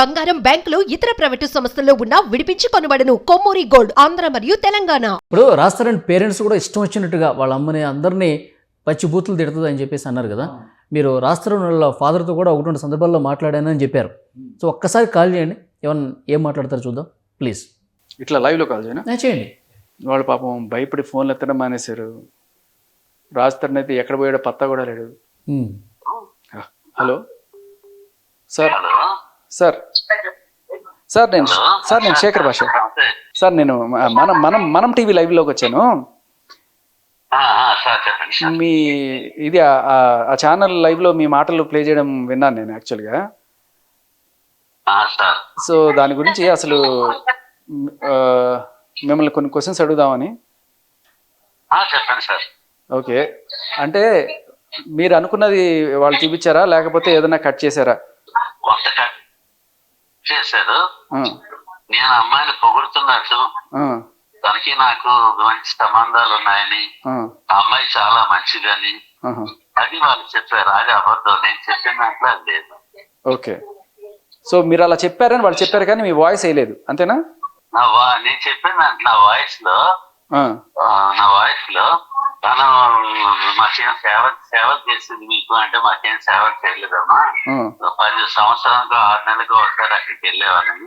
బంగారం బ్యాంకులు ఇతర ప్రైవేటు సంస్థల్లో ఉన్న విడిపించి కొనబడను. కొమ్మూరి గోల్డ్ ఆంధ్ర మరియు తెలంగాణ. ఇప్పుడు రాస్తారని పేరెంట్స్ కూడా ఇష్టం వచ్చినట్టుగా వాళ్ళ అమ్మని అందరినీ పచ్చి బూతులు తిడుతుంది అని చెప్పేసి అన్నారు కదా. మీరు రాస్తారని వాళ్ళ ఫాదర్తో కూడా ఒకటి రెండు సందర్భాల్లో మాట్లాడానని చెప్పారు. సో ఒక్కసారి కాల్ చేయండి. ఏమన్నా ఏం మాట్లాడతారో చూద్దాం. ప్లీజ్. ఇట్లా లైవ్లో కాల్ చేయనా? చేయండి. వాళ్ళు పాపం భయపడి ఫోన్లు ఎత్తడం మానేశారు. రాజతరణ్ అయితే ఎక్కడ పోయాడో పత్తా కూడా లేడు. హలో. సార్. సార్. సార్ నేను సార్ నేను శేఖర్ భాష. సార్ నేను మనం మనం మనం టీవీ లైవ్లోకి వచ్చాను. మీ ఇది ఆ- ఛానల్ లైవ్లో మీ మాటలు ప్లే చేయడం విన్నాను నేను యాక్చువల్గా. సో దాని గురించి అసలు మిమ్మల్ని కొన్ని క్వశ్చన్స్ అడుగుదామని. చెప్పండి సార్. ఓకే. అంటే మీరు అనుకున్నది వాళ్ళు చూపించారా? లేకపోతే ఏదైనా కట్ చేశారా? ఆ, నేను అమ్మాయిని పొగుడుతున్నట్టు తనకి నాకు మంచి సంబంధాలు ఉన్నాయని అమ్మాయి చాలా మంచిదని. అది వాళ్ళు చెప్పారు. అది అబద్ధం. నేను చెప్పిన దాంట్లో అది లేదు. ఓకే. సో మీరు అలా చెప్పారని వాళ్ళు చెప్పారు కానీ మీ వాయిస్ వేయలేదు. అంతేనా? నా నేను చెప్పిన దాంట్లో నా వాయిస్లో నా వాయిస్లో తను మాకేం సేవ సేవ చేసింది మీకు అంటే మాకేం సేవ చేయలేదమ్మా. పది సంవత్సరానికి ఆరు నెలలకు ఒకసారి అక్కడికి వెళ్ళేవాళ్ళని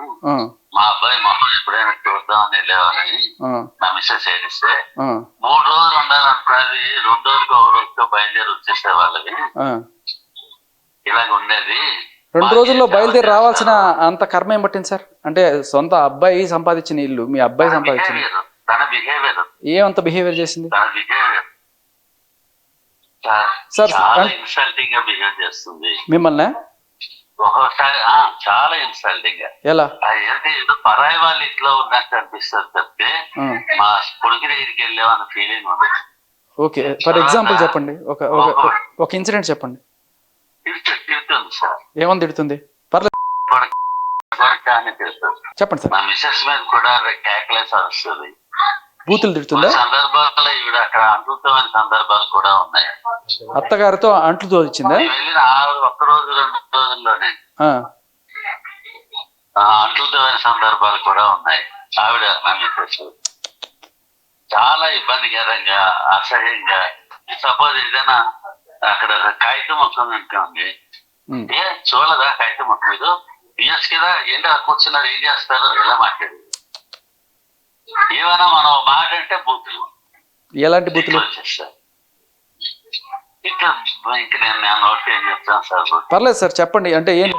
మా అబ్బాయి మొహం ఎప్పుడైనా చూద్దామని వెళ్ళేవాళ్ళని. నా మిస్సెస్ ఏడిస్తే మూడు రోజులు ఉండాలనుకున్నది రెండు రోజులకి ఒక రోజుతో బయలుదేరి వచ్చేసే వాళ్ళని ఆ. ఇలాగ ఉండేది. రెండు రోజుల్లో బయలుదేరి రావాల్సిన అంత కర్మ ఏం పట్టింది సార్? అంటే సొంత అబ్బాయి సంపాదించిన ఇల్లు మీ అబ్బాయి సంపాదించిన తన బిహేవియర్. ఏమంత బిహేవియర్ చేసింది? తన బిహేవియర్. సార్, చాలా ఇన్సల్టింగ్గా బిహేవ్ చేస్తుంది. మిమ్మల్ని? ఒక్కొక్కసారి చాలా ఇన్సల్టింగ్గా. ఎలా? ఏదో పరాయి వాళ్ళ ఇంట్లో ఉన్నట్టు అనిపిస్తుంది తప్పితే మా కొడుకు దగ్గరికి వెళ్ళామన్న ఫీలింగ్ ఉంది. ఓకే ఫర్ ఎగ్జాంపుల్ చెప్పండి. ఒక ఒక ఇన్సిడెంట్ చెప్పండి. తిడుతు- తిడుతుంది సార్. ఏమని తిడుతుంది? పర్లేదు చెప్పండి సార్. మా మిస్సెస్ మీద కూడా కేకలేసి అరుస్తుంది. బూతులు తిడుతుందా? సందర్భాల్లో ఈవిడ అక్కడ సందర్భాలు కూడా ఉన్నాయి. అత్తగారితో అంట్లు తోచిందా నేను వెళ్ళిన ఆ ఒక్క రోజు రెండు రోజుల్లోనే అద్భుతమైన సందర్భాలు కూడా ఉన్నాయి. ఆవిడ నా మిస్సెస్ చాలా ఇబ్బందికరంగా అసహ్యంగా సపోజ్ ఏదైనా అక్కడ కాగితం మొత్తం ఉంటుంది ఏ చూడదా కాగితం మొత్తం మీరు? బిఎస్ కదా ఏంటి కూర్చున్నారు ఏం చేస్తారు? ఇలా మాట్లాడు. ఏమైనా మనం ఒక మాట అంటే బూతులు. ఎలాంటి బూతులు? వచ్చేస్తారు ఇంకా ఇంక నేను నేను నోట్ ఏం చెప్తాను సార్ పర్లేదు సార్ చెప్పండి. అంటే ఏం?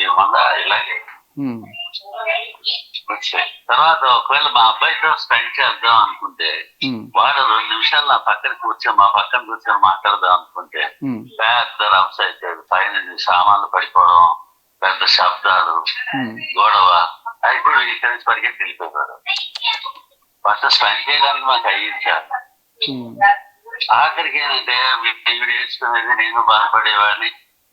ఏమన్నా ఇలాగే. వచ్చాయి తర్వాత ఒకవేళ మా అబ్బాయితో స్పెండ్ చేద్దాం అనుకుంటే వాడు రెండు నిమిషాలు నా పక్కన కూర్చొని మా పక్కన కూర్చొని మాట్లాడదాం అనుకుంటే పెద్ద రమ్స్ అవుతాడు పైన సామాన్లు పడిపోవడం పెద్ద శబ్దాలు గొడవ వీడు ఇక్కడి నుంచి పరిగెత్తి వెళ్ళిపోతాడు ఫస్ట్ స్పెండ్ చేయడానికి మాకు ఉమ్, ఆఖరికి ఏంటంటే వీడు ఏడ్చుకునేది నేను బాధపడేవాడిని.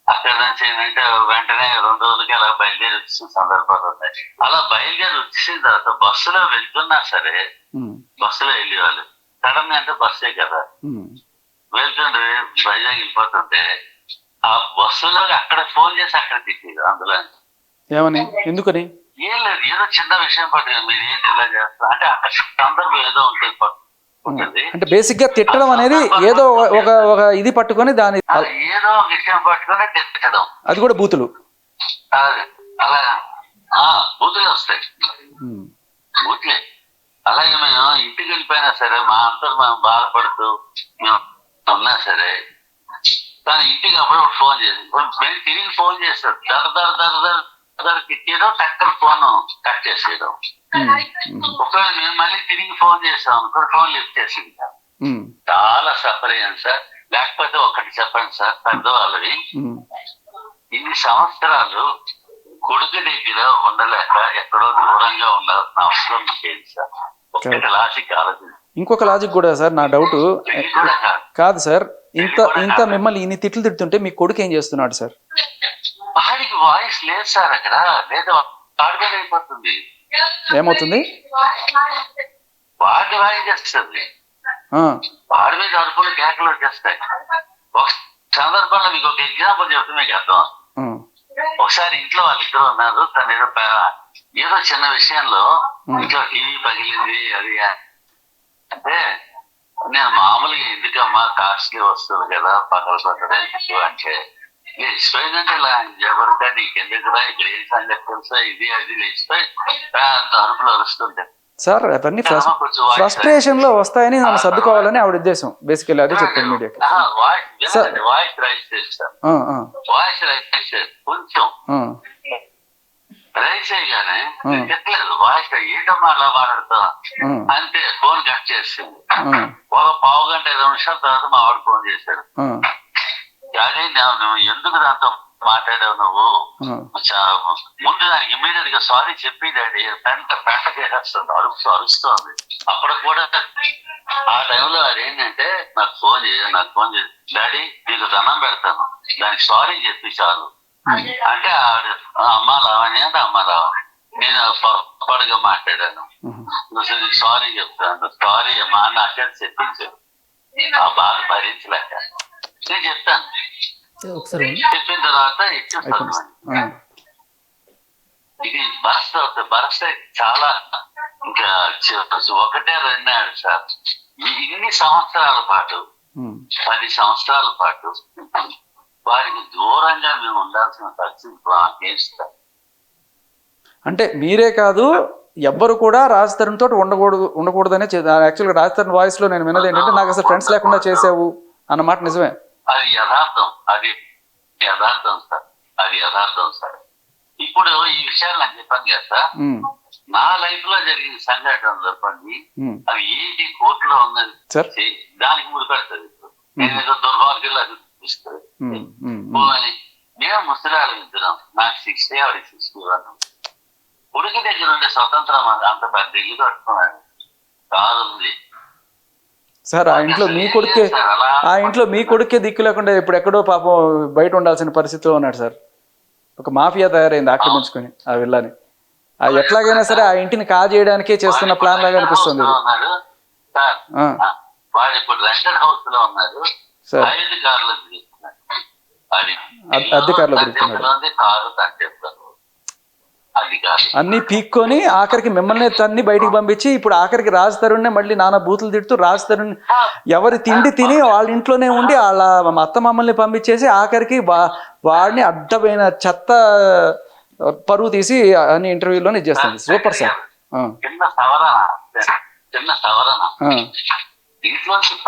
అక్కడ నుంచి ఏంటంటే వెంటనే రెండు రోజులకి అలా బయలుదేరి వచ్చిన సందర్భాలు ఉన్నాయి. అలా బయలుదేరి వచ్చిన తర్వాత బస్సులో వెళ్తున్నా సరే బస్సులో వెళ్ళేవాళ్ళు. సడన్గా అంటే బస్సే కదా. వెళ్తుంటే వైజాగ్ వెళ్ళిపోతుంటే ఆ బస్సులో అక్కడ ఫోన్ చేసి అక్కడ తిట్టేది అందులో. ఏమని? ఎందుకని? ఏం లేదు ఏదో చిన్న విషయం పట్టింది. మీరు ఏంటి ఇలా చేస్తారు అంటే అక్కడ సందర్భం ఏదో ఉంటుంది. అంటే బేసిక్గా తిట్టడం అనేది ఏదో ఒక ఒక ఇది పట్టుకొని దాని ఏదో విషయం పట్టుకుని తిట్టడం. అది కూడా బూతులు. అలా ఆ బూతులే వస్తాయి. బూతులే. అలాగే మేము ఇంటికి వెళ్ళిపోయినా సరే మా అంతా మేము బాధపడుతూ మేము ఉన్నా సరే తను ఇంటికి అప్పుడప్పుడు ఫోన్ చేసి మేము తిరిగి ఫోన్ చేస్తాడు దర దర దర దర దర తిట్టేయడం టక్కన ఫోన్ కట్ చేసేయడం. ఒకవేళ మేము మళ్ళీ తిరిగి ఫోన్ చేస్తాం అనుకో ఫోన్ లిఫ్ట్ చేసింది చాలా సఫర్ అయ్యాను సార్. లేకపోతే ఒకటి చెప్పండి సార్ పెద్దవాళ్ళవి. ఇన్ని సంవత్సరాలు కొడుకు దగ్గర ఉండలేక ఎక్కడో దూరంగా ఉండాల్సిన అవసరం లేదు సార్? లాజిక్ ఇంకొక లాజిక్ కూడా సార్ నా డౌట్. కాదు. సార్ ఇంత ఇంత మిమ్మల్ని ఇన్ని తిట్లు తిడుతుంటే మీ కొడుకు ఏం చేస్తున్నాడు సార్? వాడికి వాయిస్ లేదు సార్ అక్కడ. లేదా అయిపోతుంది. ఏమవుతుంది? వాడి చేస్తుంది వాడి మీద అరుపులు కేకలు వచ్చేస్తాయి. ఒక సందర్భంలో మీకు ఒక ఎగ్జాంపుల్ చెప్తే మీకు అర్థం. ఒకసారి ఇంట్లో వాళ్ళిద్దరు ఉన్నారు. తను ఏదో ఏదో చిన్న విషయంలో ఇంట్లో టీవీ పగిలింది అది అంటే నేను మామూలుగా ఎందుకమ్మా కాస్ట్లీ వస్తువులు కదా పగల కొట్టడం అంటే ఇలా ఎవరికా నీకు ఎందుకురా ఇక్కడ ఏం సంగతి తెలుసా ఇది అది లేచిపోయి పెద్ద అరుపులు అరుస్తుంటే సార్ అవన్నీ ఫ్రస్ట్రేషన్లో వస్తాయని సర్దుకోవాలని ఆవిడ ఉద్దేశం. బేసికల్లీ అదే చెప్పాను మీడియాకి. వాయిస్. వాయిస్ రైస్ చేస్తాను ఆ, ఆ, వాయిస్ రైస్ చేస్తాను కొంచెం. రైస్ చేయగానే. చెప్పలేదు వాయిస్ ఏంటమ్మా అలా మాట్లాడుతా అంతే ఫోన్ కట్ చేసింది ఒక పావు గంట ఐదు నిమిషాల తర్వాత మా వాడు ఫోన్ చేశాడు నువ్వు ఎందుకు దాంతో మాట్లాడావు నువ్వు? ముందు దానికి ఇమీడియట్గా సారీ చెప్పి డాడీ పెంట పెంట చేసేస్తుంది అరుస్తూ అరుస్తోంది. అప్పుడు కూడా ఆ టైంలో అది ఏంటంటే నాకు ఫోన్ చేయ నాకు ఫోన్ చేసి డాడీ నీకు దండం పెడతాను. దానికి సారీ చెప్పి చాలు. అంటే ఆవిడ "ఆ, అమ్మ లావణ్య అంటే అమ్మ లావణ్య నేను పొరపాటుగా మాట్లాడాను. నువ్వు సారీ చెప్తాను సారీ అమ్మా నా చేత చెప్పించాను ఆ బాధ భరించలేక. నేను చెప్తాను ఒకసారి చెప్పిన తర్వాత ఇది బరస్ట్ అయితే చాలా ఇంకా చి- ఒకటే రెండాడు సార్ ఇన్ని సంవత్సరాల పాటు పది సంవత్సరాల పాటు వారికి దూరంగా మేము ఉండాల్సిన పరిస్థితి అంటే మీరే కాదు ఎవ్వరు కూడా రాజ్ తరుణ్ తోటి ఉండకూడదు ఉండకూడదనే యాక్చువల్గా రాజ్ తరుణ్ వాయిస్లో నేను విన్నది ఏంటంటే నాకు అసలు ఫ్రెండ్స్ లేకుండా చేసావు అన్నమాట నిజమే. అది యథార్థం అది యథార్థం సార్ అది యథార్థం సార్ ఇప్పుడు ఈ విషయాలు నాకు చెప్పాను కదా సార్ నా లైఫ్లో జరిగిన సంఘటన చెప్పండి అవి ఏంటి కోర్టులో ఉన్నది దానికి ముడి పెడుతుంది నేను ఏదో దుర్మార్గులు అది చూపిస్తుంది మేము ముసలాలు ఇద్దరం నాకు సిక్స్టీ ఆవిడ సిక్స్టీ వన్ ఉడికి దగ్గర ఉండే స్వతంత్రం అది అంత పెద్ద ఇల్లు కట్టుకున్నాడు కాదు ఉంది సార్ ఆ ఇంట్లో మీ కొడుకే ఆ ఇంట్లో మీ కొడుకే దిక్కు లేకుండా ఇప్పుడు ఎక్కడో పాపం బయట ఉండాల్సిన పరిస్థితిలో ఉన్నాడు సార్. ఒక మాఫియా తయారైంది ఆక్రమించుకొని ఆ విల్లాని. ఆ ఎట్లాగైనా సరే ఆ ఇంటిని కాజేయడానికే చేస్తున్న ప్లాన్ లాగా అనిపిస్తుంది. సార్ అద్దె- కార్లో తిరుగుతున్నాడు. ఉంది, కారు తంటేస్తారు అది కాదు అన్ని పీక్కొని ఆఖరికి మిమ్మల్ని తన్ని బయటికి పంపించి ఇప్పుడు ఆఖరికి రాజ్ మళ్ళీ నానా బూతులు తిడుతూ రాజ్ తరుణ్ ఎవరి తిండి తిని వాళ్ళ ఇంట్లోనే ఉండి వాళ్ళ అత్త మమ్మల్ని పంపించేసి ఆఖరికి వా- వాడిని అడ్డమైన చెత్త పరువు తీసి అన్ని ఇంటర్వ్యూలోనే ఇచ్చేస్తుంది. Super sir. చిన్న సవరణ చిన్న సవరణ. ఆ, ఇంట్లోంచి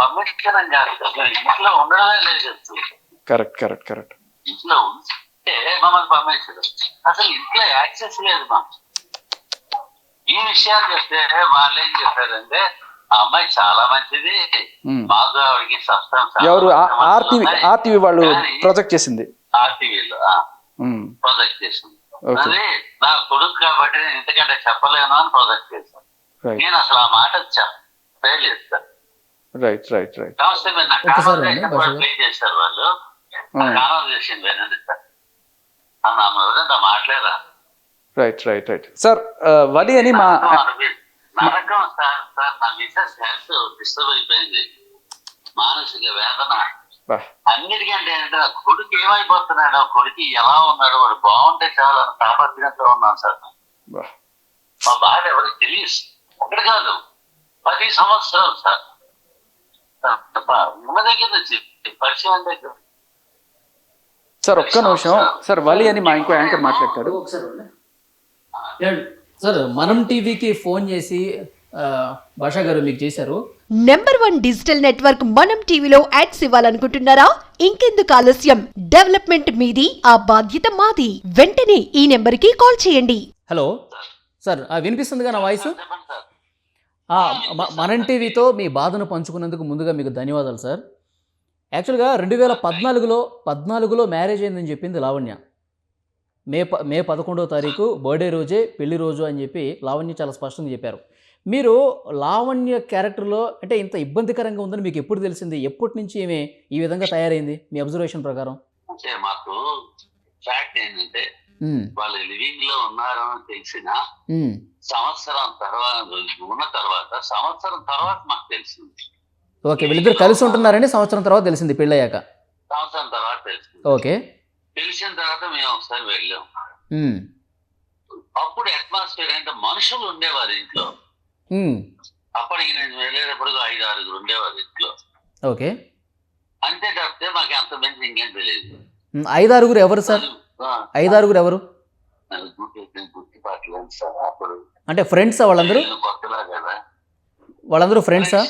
కాదు. ఇంట్లో ఉండడమే లేదు. Correct correct correct. ఇంట్లో మమ్మల్ని పంపించడం అసలు ఇంట్లో యాక్సెస్ లేదు మాకు. ఈ విషయాలు చెప్తే వాళ్ళు ఏం చేశారంటే ఆ అమ్మాయి చాలా మంచిది. మాకు ఆవిడకి సబ్స్టెన్స్ ఎవరు? ఆర్టీవీ ఆర్టీవీ వాళ్ళు ప్రొజెక్ట్ చేసింది. ఆర్టీవీలో ప్రొజెక్ట్ చేసింది. అది నా కొడుకు కాబట్టి నేను ఇంతకంటే చెప్పలేను అని ప్రొజెక్ట్ చేశాను నేను అసలు ఆ మాట చెప్పలేదు సార్ రైట్ రైట్ రైట్ కావస్తే మీరు నా ఒక్కసారి అండి, భాష గారు. ప్లే చేశారు వాళ్ళు. కాన్వర్జేషన్ వినండి సార్ ఆ నా ఎవరంతా మాట్లాడరా రైట్ రైట్ రైట్ సార్ వలి అని మా నరకం సార్ సార్ నా మిసెస్ హెల్త్ డిస్టర్బ్ అయిపోయింది మానసిక వేదన. అన్నిటికంటే ఏంటంటే కొడుకు ఏమైపోతున్నాడు కొడుకు ఎలా ఉన్నాడు వాడు బాగుంటే చాలా అని తాపత్రయంతో ఉన్నాను సార్. మా బాధ ఎవరికి తెలియదు. ఒకటి కాదు పది సంవత్సరాలు సార్. ఉన్న దగ్గర నుంచి పరిచయం దగ్గర సార్ ఒక్క నిమిషం. సార్ వలి అని మా ఇంకో యాంకర్ మాట్లాడతాడు? సార్ మనం టీవీకి ఫోన్ చేసి భాషా గారు మీకు చేశారు. నెంబర్ వన్ డిజిటల్ నెట్వర్క్ మనం టీవీలో యాడ్స్ ఇవ్వాలనుకుంటున్నారా? ఇంకెందుకు ఆలస్యం? డెవలప్మెంట్ మీది ఆ బాధ్యత మాది. వెంటనే ఈ నెంబర్కి కాల్ చేయండి. హలో. సార్ వినిపిస్తుందిగా నా వాయిస్? మనం టీవీతో మీ బాధను పంచుకున్నందుకు ముందుగా మీకు ధన్యవాదాలు సార్. యాక్చువల్గా రెండు వేల పద్నాలుగులో పద్నాలుగులో మ్యారేజ్ అయిందని చెప్పింది లావణ్య. మే ప మే పదకొండవ తారీఖు బర్త్డే రోజే పెళ్ళి రోజు అని చెప్పి లావణ్య చాలా స్పష్టంగా చెప్పారు. మీరు లావణ్య క్యారెక్టర్లో అంటే ఇంత ఇబ్బందికరంగా ఉందని మీకు ఎప్పుడు తెలిసింది? ఎప్పటి నుంచి ఈమె ఈ విధంగా తయారైంది? మీ అబ్జర్వేషన్ ప్రకారం. అంటే మాకు ఫ్యాక్ట్ ఏంటంటే వాళ్ళు లివింగ్లో ఉన్నారు అని తెలిసిన సంవత్సరం తర్వాత ఉన్న తర్వాత సంవత్సరం తర్వాత మాకు తెలిసింది. ఓకే వీళ్ళిద్దరు కలిసి ఉంటున్నారని సంవత్సరం తర్వాత తెలిసింది పెళ్ళయ్యాక. సంవత్సరం తర్వాత తెలిసింది. ఓకే. తెలిసిన తర్వాత మేము ఒకసారి వెళ్ళాం. అప్పుడు అట్మాస్ఫియర్ అంటే మనుషులు ఉండేవారు ఇంట్లో. అప్పటికి నేను వెళ్ళేటప్పుడు ఐదు ఆరుగురు ఉండేవారు ఇంట్లో. ఓకే. అంతే తప్పితే మాకు అంత మంచి ఇంకేం తెలియదు. ఉమ్, ఐదారుగురు ఎవరు సార్? ఆ, ఐదారుగురు ఎవరు? అంటే ఫ్రెండ్సా వాళ్ళందరూ? వాళ్ళందరూ ఫ్రెండ్సా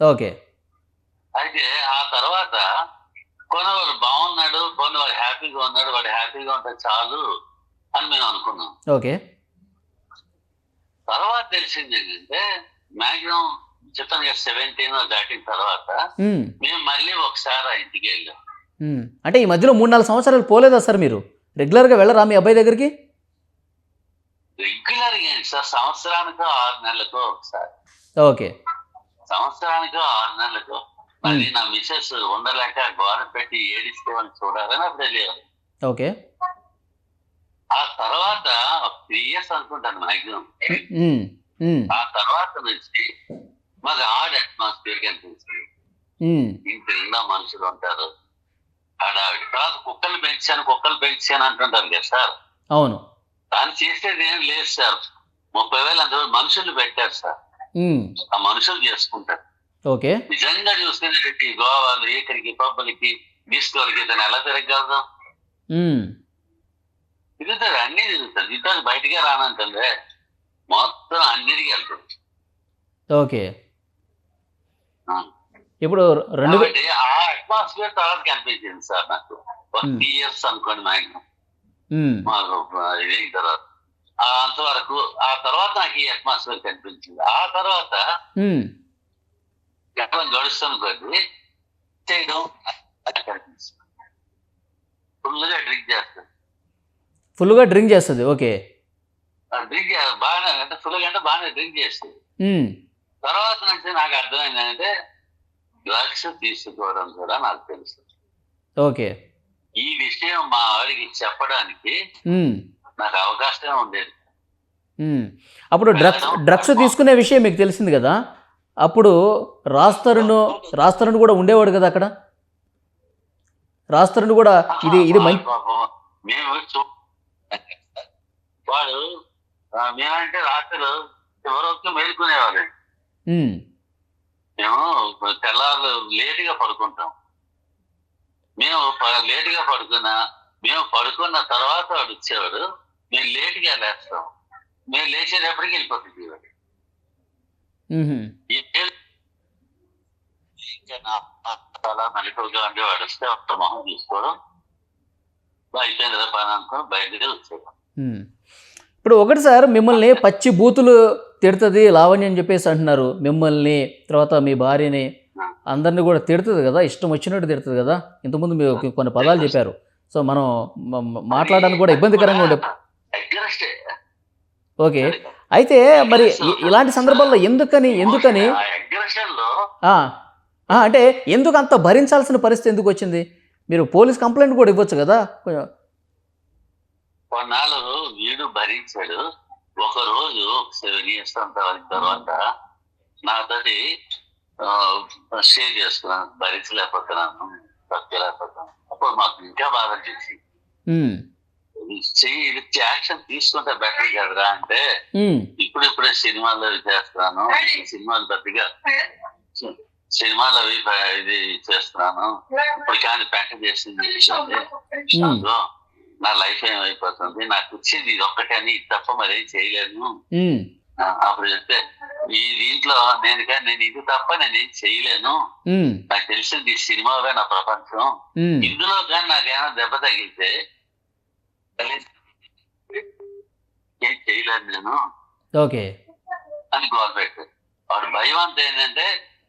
ఓకే. అయితే ఆ తర్వాత కొనవాడు బాగున్నాడు కొనవాడు హ్యాపీగా ఉన్నాడు వాడు హ్యాపీగా ఉంటే చాలు అని మేము అనుకున్నాం. ఓకే. తర్వాత తెలిసింది ఏంటంటే మాక్సిమం చెప్పాను కదా సెవెంటీన్ దాటిన తర్వాత మేము మళ్ళీ ఒకసారి ఆ ఇంటికి వెళ్ళాం. అంటే ఈ మధ్యలో మూడు నాలుగు సంవత్సరాలు పోలేదా సార్ మీరు? రెగ్యులర్గా వెళ్ళరా మీ అబ్బాయి దగ్గరికి? రెగ్యులర్గా సార్? సంవత్సరానికో ఆరు నెలలకో ఒకసారి. ఓకే. సంవత్సరానికో ఆరు నెలలకో. మళ్ళీ నా మిసెస్ ఉండలేక గోడ పెట్టి ఏడిస్తే చూడాలని అప్పుడు వెళ్ళాను ఓకే. ఆ తర్వాత త్రీ ఇయర్స్ అనుకుంటాను మాక్సిమం. ఆ తర్వాత నుంచి మాకు ఆడ్ అట్మాస్ఫియర్ కనిపించింది ఇంటి నిండా మనుషులు ఉంటారు. హడావిడి. తర్వాత కుక్కలు పెంచాను కుక్కలు పెంచాను అంటుంటారు కదా సార్. అవును. దాన్ని చేసేది ఏం లేదు సార్. ముప్పై వేలు అందులో మనుషులు పెట్టారు సార్. ఆ మనుషులు చేసుకుంటారు. ఓకే. నిజంగా చూస్తే గోవాలు ఏకరికి పబ్బులకి డిస్కోలకి ఇతను ఎలా తిరగలదు ఉమ్, తిరుగుతారు అన్ని తిరుగుతారు తిరుగుతారు బయటకే రానంటుందే మొత్తం అన్నిటికీ వెళ్తుంది ఓకే. ఇప్పుడు రెండు ఆ అట్మాస్ఫియర్ తర్వాత కనిపించింది సార్ నాకు. త్రీ ఇయర్స్ అనుకోండి మ్యాక్సిమం ఉమ్, మాకు ఇదేం తర్వాత? అంతవరకు ఆ తర్వాత నాకు ఈ అట్మాస్ఫియర్ కనిపించింది. ఆ తర్వాత ఎక్కడ గడుస్తున్న కొద్ది చేయడం కనిపిస్తుంది ఫుల్గా డ్రింక్ చేస్తాను. ఫుల్గా డ్రింక్ చేస్తుంది ఓకే. డ్రింక్ బాగానే అంటే ఫుల్గా అంటే బాగానే డ్రింక్ చేస్తుంది. తర్వాత నుంచి నాకు అర్థమైంది అంటే డ్రగ్స్ తీసుకోవడం కూడా నాకు తెలుసు. ఓకే. ఈ విషయం మా వాడికి చెప్పడానికి నాకు అవకాశం ఉండేది. అప్పుడు డ్రగ్స్ డ్రగ్స్ తీసుకునే విషయం మీకు తెలిసింది కదా? అప్పుడు రాస్తరును రాస్తరును కూడా ఉండేవాడు కదా అక్కడ? రాస్తరును కూడా ఇది ఇది మంచి వాడు మేమంటే రాత్రులు ఎవరొక్క మేలుకునేవాళ్ళు. మేము. తెల్లారు లేటుగా పడుకుంటాం. మేము లేటుగా పడుకున్నా మేము పడుకున్న తర్వాత వాడు వచ్చేవాడు. మేము లేటుగా లేస్తాం మేము లేచేటప్పటికి వెళ్ళిపోతుంది నా చాలా మెలకువగా ఉండి వాడు వస్తే ఒక మొహం చూసుకోవడం అయిపోయింది కదా పని అనుకుని బయటకి వచ్చేవాడు ఉమ్. ఇప్పుడు ఒకటి సార్ మిమ్మల్ని పచ్చి బూతులు తిడుతుంది లావణ్య అని చెప్పేసి అంటున్నారు. మిమ్మల్ని తర్వాత మీ భార్యని అందరిని కూడా తిడుతుంది కదా ఇష్టం వచ్చినట్టు తిడుతుంది కదా. ఇంతకుముందు మీరు కొన్ని పదాలు చెప్పారు. సో మనం మాట్లాడడానికి కూడా ఇబ్బందికరంగా ఉండే ఓకే. అయితే మరి ఇలాంటి సందర్భాల్లో ఎందుకని ఎందుకని? అంటే ఎందుకు అంత భరించాల్సిన పరిస్థితి ఎందుకు వచ్చింది? మీరు పోలీస్ కంప్లైంట్ కూడా ఇవ్వచ్చు కదా? కొన్నాళ్ళు వీడు భరించాడు. ఒక రోజు సెవెన్ ఇయర్స్ అంత తర్వాత నాతోటి షేర్ చేసుకున్నాను భరించలేకపోతున్నాను తగ్గలేకపోతున్నాను అప్పుడు మాకు ఇంకా బాధ ఉమ్, చెయ్యి ఇది యాక్షన్ తీసుకుంటే బెటర్ కదరా అంటే ఇప్పుడు ఇప్పుడే సినిమాలు అవి చేస్తున్నాను సినిమాలు పెద్దగా సినిమాలు అవి ఇది చేస్తున్నాను. ఇప్పుడు కానీ పెంట చేసింది. నా లైఫ్ ఏమైపోతుంది నాకు వచ్చింది ఇది ఒక్కటే అని ఇది తప్ప మరేం చేయలేను. ఉమ్, ఆ, అప్పుడు చెప్తే ఈ దీంట్లో నేను కానీ నేను ఇది తప్ప నేను ఏం చేయలేను. నాకు తెలిసింది ఈ సినిమావే నా ప్రపంచం. ఇందులో కానీ నాకేమైనా దెబ్బ తగిలితే ఏం చేయలేను నేను ఓకే. అని గోల్ పెట్టారు వాడు భయం అంతా ఏంటంటే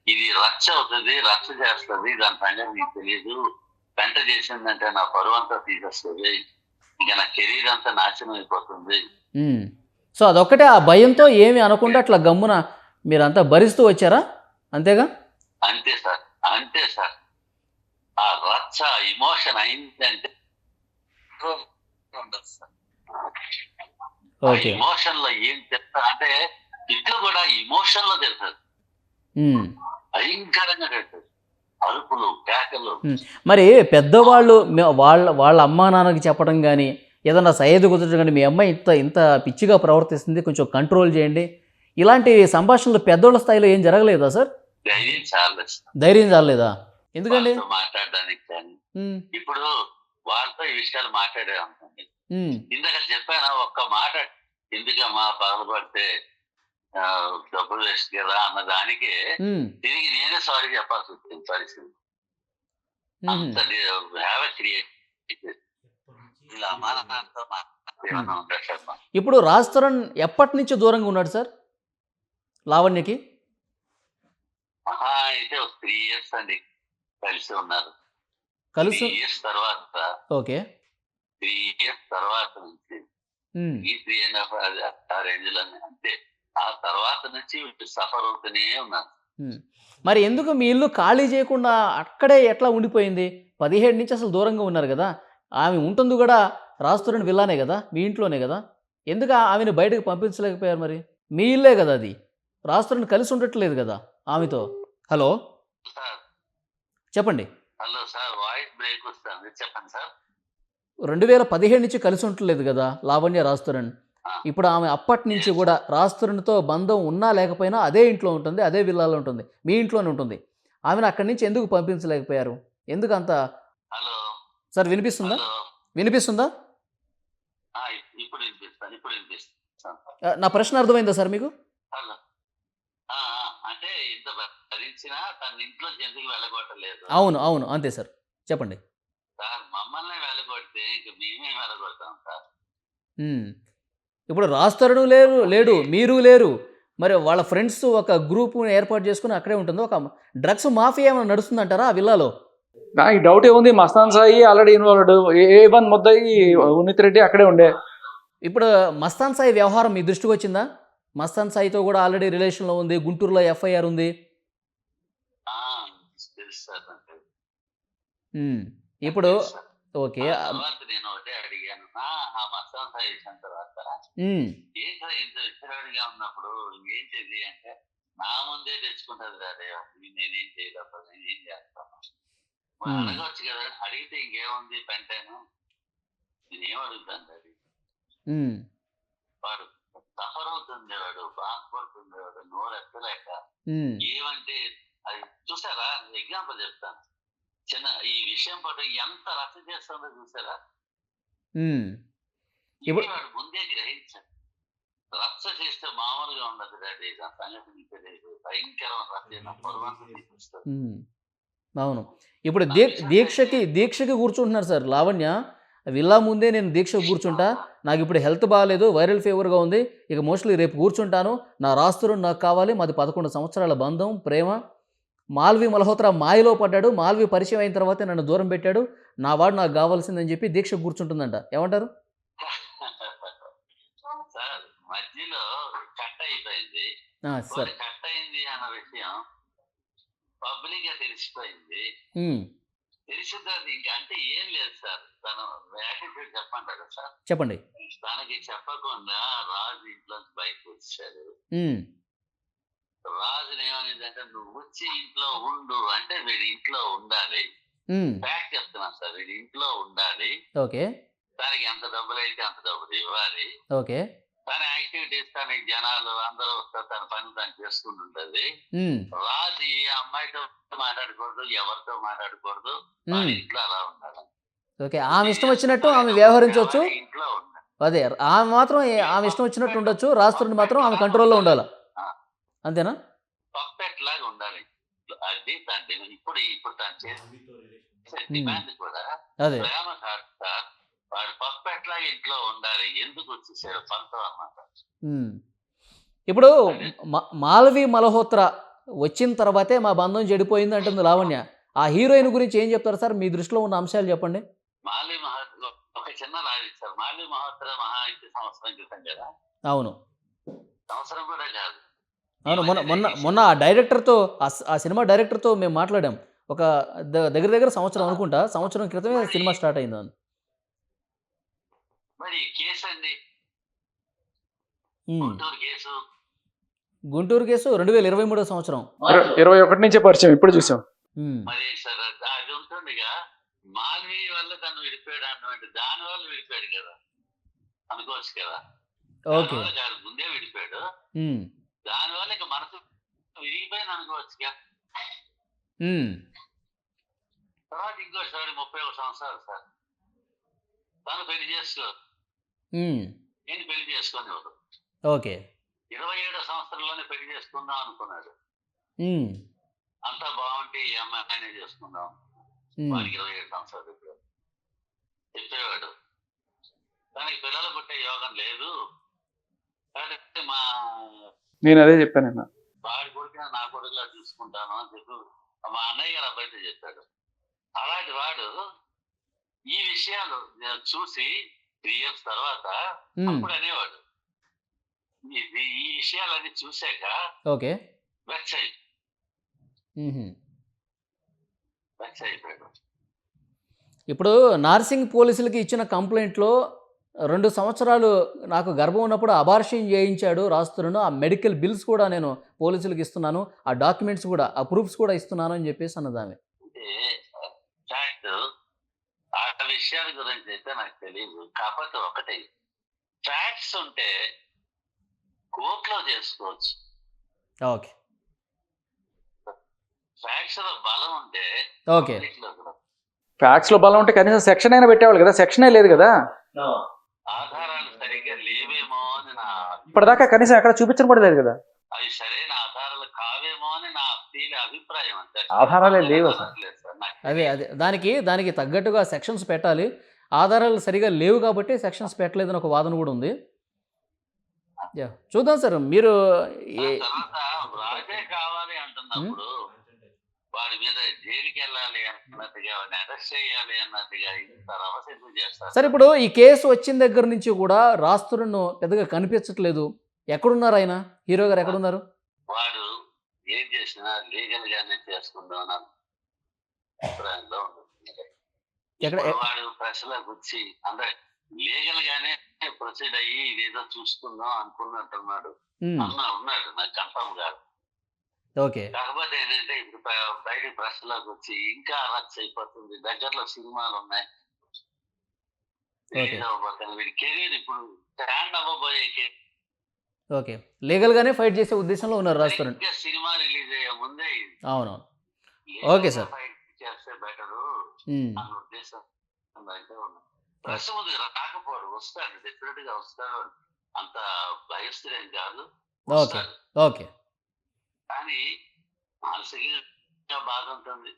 ఇది రక్ష అవుతుంది రక్ష చేస్తుంది దాని సంగతి నీకు తెలియదు పెంట చేసిందంటే నా పరువు అంతా తీసేస్తుంది. ఇంకా నా కెరీర్ అంతా నాశనం అయిపోతుంది. సో అదొక్కటే ఆ భయంతో ఏమి అనకుండా అట్లా గమ్మున మీరంతా భరిస్తూ వచ్చారా? అంతేగా? అంతే సార్ అంతే సార్. ఆ రచ్చ ఇమోషన్ అయిందంటే సార్. ఇమోషన్లో ఏం తెలుసా అంటే ఇద్దరు కూడా ఇమోషన్లో తెలుస్తుంది. భయంకరంగా కట్టారు అరుపులు కేకలు. మరి పెద్దవాళ్ళు వాళ్ళ వాళ్ళ అమ్మా నాన్నకి చెప్పడం కానీ ఏదన్నా సయ్యదు కుదరడం కానీ మీ అమ్మాయి ఇంత ఇంత పిచ్చిగా ప్రవర్తిస్తుంది కొంచెం కంట్రోల్ చేయండి. ఇలాంటి సంభాషణలు పెద్దోళ్ళ స్థాయిలో ఏం జరగలేదా సార్? ధైర్యం చాలా ధైర్యం చాలేదా ఎందుకండి? మాట్లాడడానికి ఇప్పుడు వాళ్ళతో ఈ విషయాలు మాట్లాడే ఉంటుంది ఉమ్, ఇందాక చెప్పాను ఒక్క మాట ఎందుకమ్మా బాధపడితే డబ్బులు వేస్ట్ కదా అన్న దానికి తిరిగి నేనే సారీ చెప్పాల్సి వచ్చింది పరిస్థితి. అంత హ్యావ్ క్రియేట్. ఇలా ఇప్పుడు రాజ్ తరుణ్ ఎప్పటి నుంచి దూరంగా ఉన్నాడు సార్? లావణ్యకి? మహా అయితే త్రీ ఇయర్స్ అండి కలిసి ఉన్నారు. కలుసు. తర్వాత ఓకే. త్రీ ఇయర్స్ తర్వాత నుంచి ఈ త్రీ అండ్ హాఫ్ ఆ రేంజ్ అంతే. ఆ తర్వాత నుంచి సఫర్ అవుతూనే ఉన్నారు. ఉమ్. మరి ఎందుకు మీ ఇల్లు ఖాళీ చేయకుండా అక్కడే ఎట్లా ఉండిపోయింది? పదిహేడు నుంచి అసలు దూరంగా ఉన్నారు కదా. ఆమె ఉంటుంది కూడా రాస్తున్న విల్లానే కదా మీ ఇంట్లోనే కదా. ఎందుకు ఆమెను బయటకు పంపించలేకపోయారు మరి? మీ ఇల్లే కదా అది. రాస్తున్న కలిసి ఉండట్లేదు కదా ఆమెతో. హలో? చెప్పండి. హలో సార్ వాయిస్ బ్రేక్ వస్తుంది. చెప్పండి సార్. రెండు వేల పదిహేడు నుంచి కలిసి ఉండట్లేదు కదా లావణ్య రాస్తురణ్. ఇప్పుడు ఆమె అప్పటి నుంచి కూడా రాస్తురణ్తో బంధం ఉన్నా లేకపోయినా అదే ఇంట్లో ఉంటుంది అదే విల్లాలో ఉంటుంది మీ ఇంట్లోనే ఉంటుంది. ఆమెను అక్కడి నుంచి ఎందుకు పంపించలేకపోయారు? ఎందుకు అంత హలో. సార్ వినిపిస్తుందా? వినిపిస్తుందా? ఆ, ఇప్పుడు వినిపిస్తాను ఇప్పుడు వినిపిస్తాను ఆ, నా ప్రశ్న అర్థమైందా సార్ మీకు? అంటే ఇంత భరించినా తన ఇంట్లో ఎందుకు వెళ్ళగొట్టలేదు అవును అవును. అంతే సార్. చెప్పండి. సార్ మమ్మల్ని వెళ్ళగొడితే ఇంక మేమే వెళ్ళగొడతాం సార్. ఇప్పుడు రాస్తరుడు లేరు లేడు మీరు లేరు. మరి వాళ్ళ ఫ్రెండ్స్ ఒక గ్రూప్ ఏర్పాటు చేసుకుని అక్కడే ఉంటుంది. ఒక డ్రగ్స్ మాఫియా ఏమైనా నడుస్తుందంటారా ఆ విల్లాలో? నాకు డౌట్ ఏముంది Mastan Sai already involved. A one ముద్దయి ఉన్నిత్ Reddy అక్కడే ఉండే. ఇప్పుడు మస్తాన్ సాయి వ్యవహారం మీ దృష్టికి వచ్చిందా? మస్తాన్ సాయితో కూడా ఆల్రెడీ రిలేషన్లో ఉంది. గుంటూరులో ఎఫ్ఐఆర్ ఉంది. సార్ నాకు. ఉమ్. ఇప్పుడు. ఓకే నేను ఒకటే అడిగాను ఆ, సాయి చేసిన తర్వాత. ఏంటో ఇంత విచ్చలవాడిగా ఉన్నప్పుడు ఏంటిది అంటే నా ముందే తెచ్చుకుంటది రాదే నేనేం చేయలేకపోతే నేను ఏం చేస్తాను. అడగవచ్చు కదా అడిగితే ఇంకేముంది పెంటాను నేనేం అడుగుతాను అది. వాడు సఫర్ అవుతుంది వాడు బాధపడుతుంది వాడు నోరు ఎత్తలేక. ఏమంటే చూసారా? ఎగ్జాంపుల్ చెప్తాను. చిన్న ఈ విషయం పాటు ఎంత రచ్చ చేస్తుందో చూసారా? ఇప్పుడు- వాడు ముందే గ్రహించాడు. రచ్చ చేస్తే మామూలుగా ఉండదు డాడీ ఆ సంగతి భయంకరమైన రచ్చ ఉమ్. అవును. ఇప్పుడు దీక్షకి దీక్షకి కూర్చుంటున్నారు సార్ లావణ్య. విల్లా ముందే నేను దీక్షకు కూర్చుంటా. నాకు ఇప్పుడు హెల్త్ బాగాలేదు వైరల్ ఫీవర్గా ఉంది. ఇక మోస్ట్లీ రేపు కూర్చుంటాను. నా రాస్తురు నాకు కావాలి. మాది పదకొండు సంవత్సరాల బంధం ప్రేమ. మాల్వి మల్హోత్రా మాయలో పడ్డాడు మాల్వి పరిచయం అయిన తర్వాతే నన్ను దూరం పెట్టాడు. నా వాడు నాకు కావాల్సిందని చెప్పి దీక్ష కూర్చుంటుందంట. ఏమంటారు? సార్ మధ్యలో కట్ అయిపోయింది. సార్. ఒకటి కట్ అయింది అన్న విషయం పబ్లిక్గా తెలిసిపోయింది. ఉమ్. తెలిసిన తర్వాత ఇంకా అంటే ఏం లేదు సార్. తను యాటిట్యూడ్ చెప్పంటారు సార్? చెప్పండి. తనకి చెప్పకుండా రాజు ఇంట్లో బయటకు వచ్చాడు. రాజుని ఏమనేదంటే నువ్వు వచ్చి ఇంట్లో ఉండు. అంటే వీడి ఇంట్లో ఉండాలి. ఫ్యాక్ట్ చెప్తున్నాను సార్ వీడి ఇంట్లో ఉండాలి. ఓకే. తనకి ఎంత డబ్బులు అయితే అంత డబ్బులు ఇవ్వాలి. ఓకే. తన యాక్టివిటీస్ తనకి జనాలు అందరూ వస్తారు తన పని తను చేసుకుంటుంటది. రాజు ఈ అమ్మాయితో మాట్లాడకూడదు ఎవరితో మాట్లాడకూడదు. ఇంట్లో అలా ఉండాలి. ఓకే. ఆమె ఇష్టం వచ్చినట్టు ఆమె వ్యవహరించవచ్చు. వాళ్ళ ఇంట్లో ఉండాలి. అదే ఆమె మాత్రం ఏ- ఆమె ఇష్టం వచ్చినట్టు ఉండొచ్చు. రాస్తుడిని మాత్రం ఆమె కంట్రోల్లో ఉండాలి. అంతేనా? పర్ఫెక్ట్ లాగా ఉండాలి. అది తన. ఇప్పుడు ఇప్పుడు తను చేసే డిమాండ్ కూడా అదే. ప్రేమ కాదు సార్ వాడు పర్ఫెక్ట్ లాగా ఇంట్లో ఉండాలి. ఎందుకు వచ్చేసాడు పంతం అన్నమాట. ఇప్పుడు మ- మాలవి మల్హోత్రా వచ్చిన తర్వాతే మా బంధం చెడిపోయింది అంటుంది లావణ్య. ఆ హీరోయిన్ గురించి ఏం చెప్తారు సార్? మీ దృష్టిలో ఉన్న అంశాలు చెప్పండి. మాలి మహోత్సవ ఒక చిన్న రాజు సార్ మాలి మహోత్సవ మహా సంవత్సరం క్రితం కదా? అవును. సంవత్సరం కూడా కాదు. అవును మొన్న మొన్న మొన్న ఆ డైరెక్టర్తో ఆ సినిమా డైరెక్టర్తో మేము మాట్లాడాం. ఒక దగ్గర దగ్గర సంవత్సరం అనుకుంటా సంవత్సరం క్రితమే సినిమా స్టార్ట్ అయింది అని. గుంటూరు కేసు. రెండు వేల ఇరవై మూడో సంవత్సరం. ఇర- ఇరవై ఒకటి నుంచే పరిచయం ఇప్పుడు చూసాం. మరి సార్ అది- అది ఉంటుందిగా మాల్వి వల్ల తను విడిపోయాడు అన్నమాట. దాని వల్ల విడిపోయాడు కదా. అనుకోవచ్చు కదా. ఓకే. ముందే విడిపోయాడు. ఉమ్, దాని వల్ల ఇక మనసు విరిగిపోయింది అనుకోవచ్చుగా ఉమ్, తర్వాత ఇంకోసారి ముప్పై ఒక సంవత్సరాలు సార్. తను పెళ్ళి చేసుకో. ఉమ్, నేను పెళ్ళి చేసుకునేవాడు. ఓకే. ఇరవై ఏడో సంవత్సరంలోనే పెళ్ళి చేసుకుందాం అనుకున్నాడు. అంతా బాగుంటే ఈ అమ్మాయినే చేసుకుందాం. వాడికి ఇరవై ఏడు సంవత్సరాలు ఇప్పుడు. చెప్పేవాడు. దానికి పిల్లలు పుట్టే యోగం లేదు. కాబట్టి మా నేను అదే చెప్పాను వాడి కొడుకున నా కొడుకులా చూసుకుంటాను అని చెప్పి మా అన్నయ్య గారు అబ్బాయితో చెప్పాడు. అలాంటి వాడు ఈ విషయాలు నేను చూసి త్రీ ఇయర్స్ తర్వాత అప్పుడు అనేవాడు. ఈ- ఈ విషయాలన్నీ చూశాక ఓకే. వెక్స్ అయిపోయాడు. ఇప్పుడు నార్సింగ్ పోలీసులకి ఇచ్చిన కంప్లైంట్లో రెండు సంవత్సరాలు నాకు గర్భం ఉన్నప్పుడు అబార్షన్ చేయించాడు రాస్తున్నాను ఆ మెడికల్ బిల్స్ కూడా నేను పోలీసులకు ఇస్తున్నాను. ఆ డాక్యుమెంట్స్ కూడా ఆ ప్రూఫ్స్ కూడా ఇస్తున్నాను అని చెప్పేసి అన్నదామె. ఆ విషయాల గురించి అయితే నాకు తెలియదు కాకపోతే ఒకటి ఫ్యాక్ట్స్ ఉంటే కోర్టులో చేసుకోవచ్చు. ఓకే. ఫ్యాక్ట్స్లో బలం ఉంటే ఓకే. ఫ్యాక్స్లో బలం ఉంటే కనీసం సెక్షన్ అయినా పెట్టేవాళ్ళు కదా? సెక్షనే లేదు కదా? ఆధారాలు సరిగ్గా లేవేమో అని నా ఇప్పటిదాకా కనీసం ఎక్కడ చూపించడం కూడా లేదు కదా? అవి సరైన ఆధారాలు కావేమో అని నా ఫీల్ అభిప్రాయం అంతే. ఆధారాలే లేవు అసలు. అదే అదే దానికి దానికి తగ్గట్టుగా సెక్షన్స్ పెట్టాలి. ఆధారాలు సరిగా లేవు కాబట్టి సెక్షన్స్ పెట్టలేదని ఒక వాదన కూడా ఉంది. యా చూద్దాం సార్ మీరు ఏ- దాని తర్వాత రాజే కావాలి అంటున్నప్పుడు వాడి మీద జైలుకి వెళ్ళాలి అన్నట్టుగా అరెస్ట్ చేయాలి అన్నట్టుగా ఇంత చేస్తారు? సార్ ఇప్పుడు ఈ కేసు వచ్చిన దగ్గర నుంచి కూడా రాస్తులను పెద్దగా కనిపించట్లేదు. ఎక్కడున్నారు ఆయన? హీరో గారు ఎక్కడున్నారు? వాడు ఏం చేసినా లీగల్ గానే చేసుకుందాం ఎక్కడ వాడు ప్రశ్నలకు వచ్చి అంటే లీగల్ గానే ప్రొసీడ్ అయ్యి ఇదేదో చూసుకుందాం అనుకున్నట్టున్నాడు. అన్నా ఉన్నాడు నాకు కన్ఫర్మ్ కాదు. ఓకే. కాకపోతే ఏంటంటే ఇప్పుడు బయ- బయట ప్రశ్నలోకి వచ్చి ఇంకా రచ్చ అయిపోతుంది. దగ్గరలో సినిమాలు ఉన్నాయి. వీడి కెరీర్ ఇప్పుడు స్టాండ్ అవ్వబోయే ఓకే. లీగల్గానే ఫైట్ చేసే ఉద్దేశంలో ఉన్నారు రాస్తున్నారు ఇంకా సినిమా రిలీజ్ అయ్యే ముందే అవునవును. Sir. ఫైట్ చేస్తే బెటర్ అన్న ఉద్దేశం ప్రెస్ ముందు రాకపోడు. వస్తాడు. డెఫినెట్గా వస్తాడు అంత భయస్తుడేం కాదు. ఓకే. ఓకే. కానీ బాధ ఉంటుంది.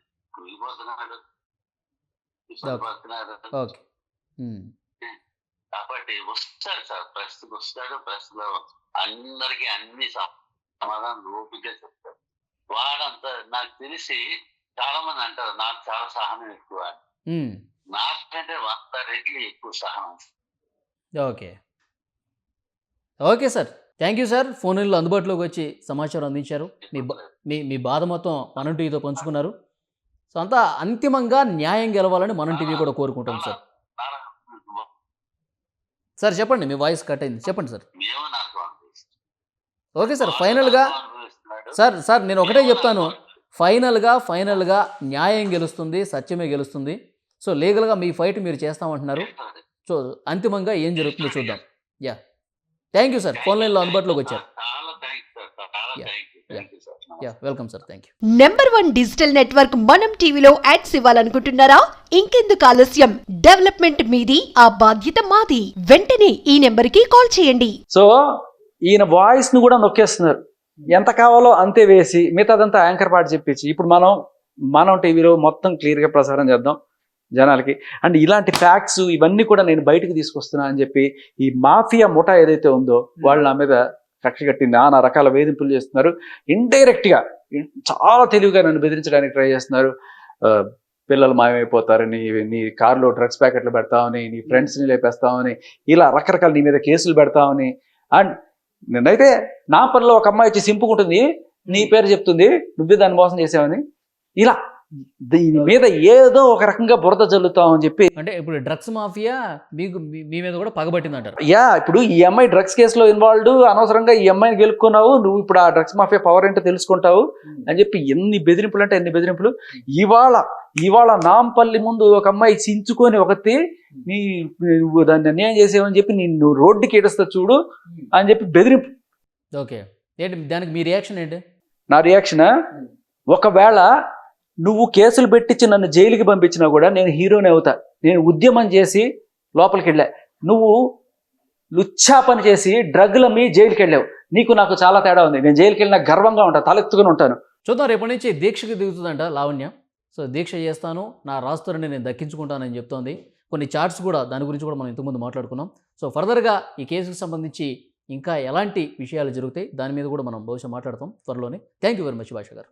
పడుతున్నాడు ఓకే. ఉమ్, కాబట్టి వస్తాడు సార్. ప్రెస్ వస్తాడు ప్రెస్లో అందరికి అన్ని సమ- సమాధానం ఓపిక చెప్తాడు వాడంతా నాకు తెలిసి చాలా మంది అంటారు నాకు చాలా సహనం ఎక్కువ. నాకంటే వంద రెట్లు ఎక్కువ సహనం. Okay. Okay sir. Thank you sir. ఫోన్లో అందుబాటులోకి వచ్చి సమాచారం అందించారు. మీ మీ మీ బాధ మొత్తం మనం టీవీతో పంచుకున్నారు. సో అంతా అంతిమంగా న్యాయం గెలవాలని మనం టీవీ కూడా కోరుకుంటాం సార్. సార్ చెప్పండి మీ వాయిస్ కట్ అయింది. చెప్పండి సార్. ఓకే సార్ ఫైనల్గా సార్ సార్ నేను ఒకటే చెప్తాను. ఫైనల్గా ఫైనల్గా న్యాయం గెలుస్తుంది సత్యమే గెలుస్తుంది. సో లీగల్గా మీ ఫైట్ మీరు చేస్తామంటున్నారు. సో అంతిమంగా ఏం జరుగుతుందో చూద్దాం. Yeah. Thank you sir phone లైన్లో అందుబాటులోకి వచ్చారు. Welcome sir thank you number one digital network మనం టీవీలో యాడ్స్ ఇవ్వాలనుకుంటున్నారా? ఇంకెందుకు ఆలస్యం? డెవలప్మెంట్ మీది ఆ బాధ్యత మాది. వెంటనే ఈ నెంబర్కి కాల్ చేయండి. సో ఈయన వాయిస్ను కూడా నొక్కేస్తున్నారు. ఎంత కావాలో అంతే వేసి మిగతాదంతా యాంకర్ పాట చెప్పించి ఇప్పుడు మనం మనం టీవీలో మొత్తం క్లియర్గా ప్రసారం చేద్దాం. జనాలకి. అండ్ ఇలాంటి ఫ్యాక్ట్స్ ఇవన్నీ కూడా నేను బయటకు తీసుకొస్తున్నా అని చెప్పి ఈ మాఫియా ముఠా ఏదైతే ఉందో వాళ్ళు నా మీద కక్ష కట్టి నానా రకాల వేధింపులు చేస్తున్నారు. ఇండైరెక్ట్గా ఇన్- చాలా తెలివిగా నన్ను బెదిరించడానికి ట్రై చేస్తున్నారు. పిల్లలు మాయమైపోతారని నీ కారులో డ్రగ్స్ ప్యాకెట్లు పెడతామని నీ ఫ్రెండ్స్ని లేపేస్తామని ఇలా రకరకాల నీ మీద కేసులు పెడతామని అండ్ నిన్నైతే నా పనిలో ఒక అమ్మాయి వచ్చి సింపుకుంటుంది నీ పేరు చెప్తుంది నువ్వే దాన్ని మోసం చేసావని. ఇలా దీని మీద ఏదో ఒక రకంగా బురద జల్లుతామని చెప్పి అంటే ఇప్పుడు డ్రగ్స్ మాఫియా మీకు మీ మీద కూడా పగబట్టింది అంటారు యా ఇప్పుడు ఈ అమ్మాయి డ్రగ్స్ కేసులో ఇన్వాల్వ్డ్ అనవసరంగా ఈ అమ్మాయిని గెలుక్కున్నావు నువ్వు ఇప్పుడు ఆ డ్రగ్స్ మాఫియా పవర్ ఏంటో తెలుసుకుంటావు అని చెప్పి ఎన్ని బెదిరింపులు అంటే ఎన్ని బెదిరింపులు. ఇవాళ ఇవాళ నాంపల్లి ముందు ఒక అమ్మాయి చించుకొని ఒకటి నీ నువ్వు దాన్ని అన్యాయం చేసేవని చెప్పి నిన్ను రోడ్డుకి ఏడుస్తా చూడు అని చెప్పి బెదిరింపు. ఓకే. ఏంటి దానికి మీ రియాక్షన్ ఏంటి? నా రియాక్షన్ ఒకవేళ నువ్వు కేసులు పెట్టించి నన్ను జైలుకి పంపించినా కూడా నేను హీరోని అవుతా. నేను ఉద్యమం చేసి లోపలికి వెళ్ళా. నువ్వు లుచ్చా పని చేసి డ్రగ్ల మీ జైలుకి వెళ్ళావు. నీకు నాకు చాలా తేడా ఉంది. నేను జైలుకి వెళ్ళినా గర్వంగా ఉంటాను తలెత్తుకుని ఉంటాను. చూద్దాం రేపటి నుంచి దీక్షకి దిగుతుందంట లావణ్య. సో దీక్ష చేస్తాను. నా రాస్తోని నేను దక్కించుకుంటానని చెప్తోంది. కొన్ని చార్ట్స్ కూడా దాని గురించి కూడా మనం ఇంతకుముందు మాట్లాడుకున్నాం. సో ఫర్దర్గా ఈ కేసుకు సంబంధించి ఇంకా ఎలాంటి విషయాలు జరుగుతాయి దాని మీద కూడా మనం బహుశా మాట్లాడతాం త్వరలోనే. థ్యాంక్ యూ వెరీ మచ్ భాష గారు.